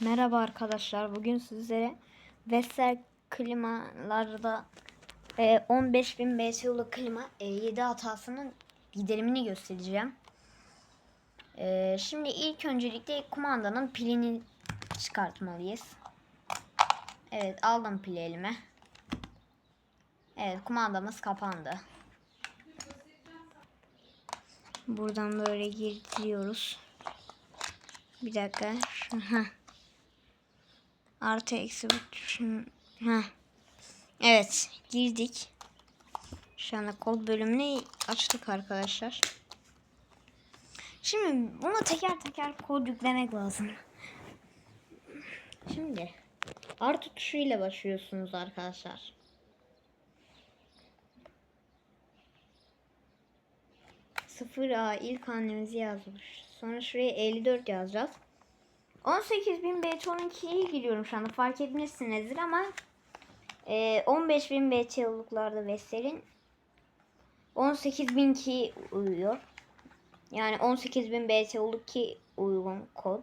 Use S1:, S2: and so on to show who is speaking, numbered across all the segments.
S1: Merhaba arkadaşlar. Bugün sizlere Vestel klimalarda e, 15.000 BTU'lu klima e, 7 hatasının giderimini göstereceğim. E, şimdi ilk öncelikle kumandanın pilini çıkartmalıyız. Evet aldım pili elime. Evet kumandamız kapandı. Buradan böyle girdiriyoruz. Bir dakika. Artı eksi. Heh. Evet girdik. Şu anda kod bölümünü açtık arkadaşlar. Şimdi buna teker teker kod yüklemek lazım. Şimdi artı tuşuyla başlıyorsunuz arkadaşlar. Sıfır A ilk hanemizi yazmış. Sonra şuraya 54 yazacağız. 18.000 BT12'ye giriyorum şu anda fark etmişsinizdir ama e, 15.000 BT'luklarda Vestel'in 18.000 ki uyuyor. Yani 18.000 BT'luk ki uygun kod.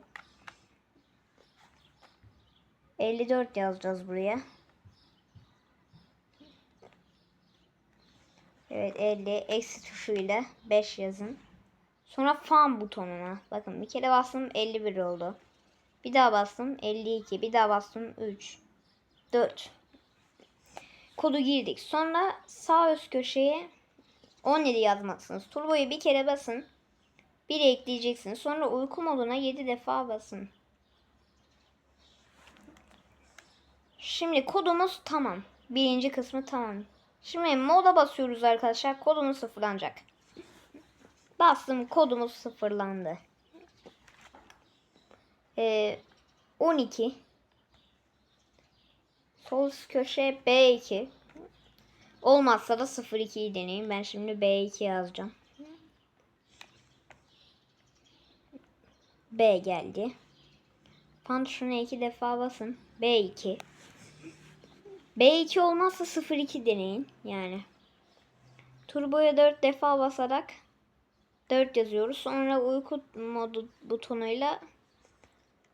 S1: 54 yazacağız buraya. Evet 50 eksi tuşuyla 5 yazın. Sonra fan butonuna. Bakın bir kere bastım 51 oldu. Bir daha bastım 52. Bir daha bastım 3. 4. Kodu girdik. Sonra sağ üst köşeye 17 yazmalısınız. Turboyu bir kere basın. 1 ekleyeceksiniz. Sonra uyku moduna 7 defa basın. Şimdi kodumuz tamam. Birinci kısmı tamam. Şimdi moda basıyoruz arkadaşlar. Kodumuz sıfırlanacak. Bastım kodumuz sıfırlandı. Ee, 12 Sol köşe B2 Olmazsa da 02'yi deneyin. Ben şimdi B2 yazacağım. B geldi. Fan tuşuna iki defa basın. B2 B2 olmazsa 02 deneyin. Yani. Turboya 4 defa basarak 4 yazıyoruz. Sonra uyku modu butonuyla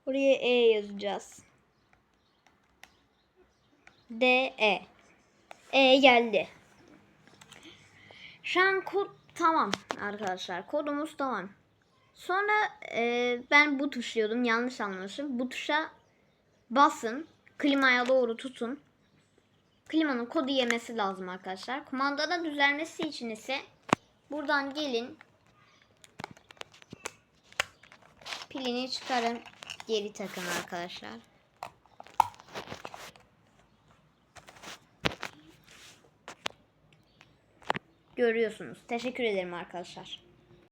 S1: buraya E yazacağız. D E. E geldi. Şu an kod tamam arkadaşlar. Kodumuz tamam. Sonra e, ben bu tuşluyordum. Yanlış anlamışım. Bu tuşa basın. Klimaya doğru tutun. Klimanın kodu yemesi lazım arkadaşlar. Kumandada düzelmesi için ise buradan gelin. Pilini çıkarın. Geri takın arkadaşlar. Görüyorsunuz. Teşekkür ederim arkadaşlar.